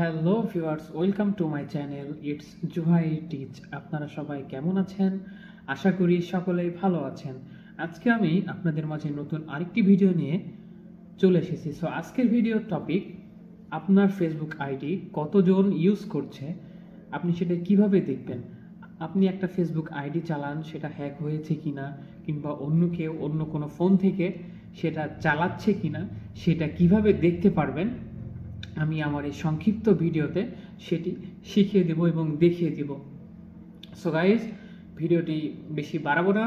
Hello viewers, welcome to my channel, it's Zhuhai টিচ। আপনারা সবাই কেমন আছেন? আশা করি সকলেই ভালো আছেন। আজকে আমি আপনাদের মাঝে নতুন আরেকটি ভিডিও নিয়ে চলে এসেছি। সো আজকের ভিডিওর টপিক আপনার ফেসবুক আইডি কতজন ইউজ করছে, আপনি সেটা কীভাবে দেখবেন? আপনি একটা ফেসবুক আইডি চালান, সেটা হ্যাক হয়েছে কিনা, কিংবা অন্য কেউ, অন্য কোনো ফোন থেকে সেটা চালাচ্ছে কি না সেটা কীভাবে দেখতে পারবেন আমি আমার এই সংক্ষিপ্ত ভিডিওতে সেটি শিখিয়ে দেব এবং দেখিয়ে দেব। সো গাইজ ভিডিওটি বেশি বাড়াবো না,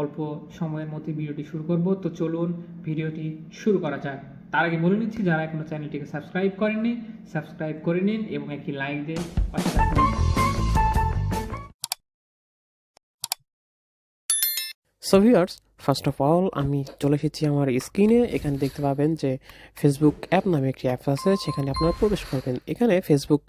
অল্প সময়ের মধ্যে ভিডিওটি শুরু করব। তো চলুন ভিডিওটি শুরু করা যাক। তার আগে বলে নিচ্ছি, যারা এখনও চ্যানেলটিকে সাবস্ক্রাইব করেননি সাবস্ক্রাইব করে নিন এবং একটি লাইক দিয়ে পাশে so viewers first of all আমি চলে এসেছি আমার স্ক্রিনে এখানে দেখতে পাবেন যে ফেসবুক অ্যাপ নামে একটি অ্যাপ আছে, সেখানে আপনারা প্রবেশ করবেন। এখানে ফেসবুক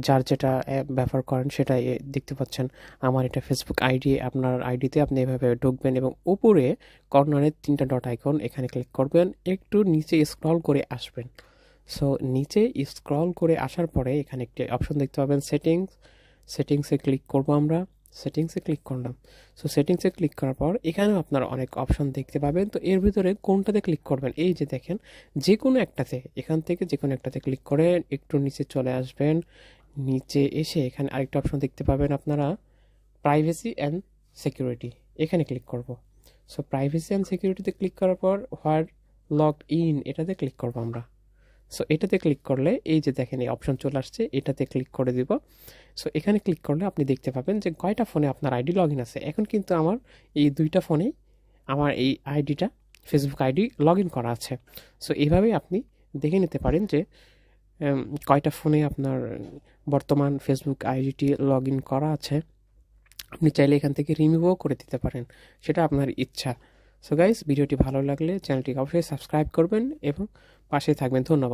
যার যেটা অ্যাপ ব্যবহার করেন সেটা এ- দেখতে পাচ্ছেন। আমার এটা ফেসবুক আইডি আপনার আইডিতে আপনি এভাবে ঢুকবেন এবং উপরে কর্নারে তিনটা ডট আইকন এখানে ক্লিক করবেন। একটু নিচে স্ক্রল করে আসবেন। সো নিচে স্ক্রল করে আসার পরে এখানে একটি অপশন দেখতে পাবেন সেটিংস সেটিংসে ক্লিক করব আমরা। সেটিংসে ক্লিক করলাম। সো সেটিংসে ক্লিক করার পর এখানেও আপনারা অনেক অপশন দেখতে পাবেন। তো এর ভিতরে কোনটাতে ক্লিক করবেন? এই যে দেখেন যে কোনো একটাতে। এখান থেকে যে কোনো একটাতে ক্লিক করে একটু নিচে চলে আসবেন। নিচে এসে এখানে আরেকটা অপশন দেখতে পাবেন আপনারা প্রাইভেসি অ্যান্ড সিকিউরিটি এখানে ক্লিক করব। সো প্রাইভেসি অ্যান্ড সিকিউরিটিতে ক্লিক করার পর হোয়ার লগ ইন এটাতে ক্লিক করব আমরা। সো এটাতে ক্লিক করলে এই যে দেখেন এই অপশন চলে আসছে, এটাতে ক্লিক করে দিব। সো এখানে ক্লিক করলে আপনি দেখতে পাবেন যে কয়টা ফোনে আপনার আইডি লগ আছে। এখন কিন্তু আমার এই দুইটা ফোনেই আমার এই আইডিটা ফেসবুক আইডি লগ করা আছে। সো এইভাবেই আপনি দেখে নিতে পারেন যে কয়টা ফোনে আপনার বর্তমান ফেসবুক আইডিটি লগ করা আছে। আপনি চাইলে এখান থেকে রিমুভও করে দিতে পারেন। সেটা আপনার ইচ্ছা। সো গাইস ভিডিওটি ভালো লাগলে চ্যানেলটিকে অবশ্যই সাবস্ক্রাইব করবেন এবং পাশে থাকবেন। ধন্যবাদ।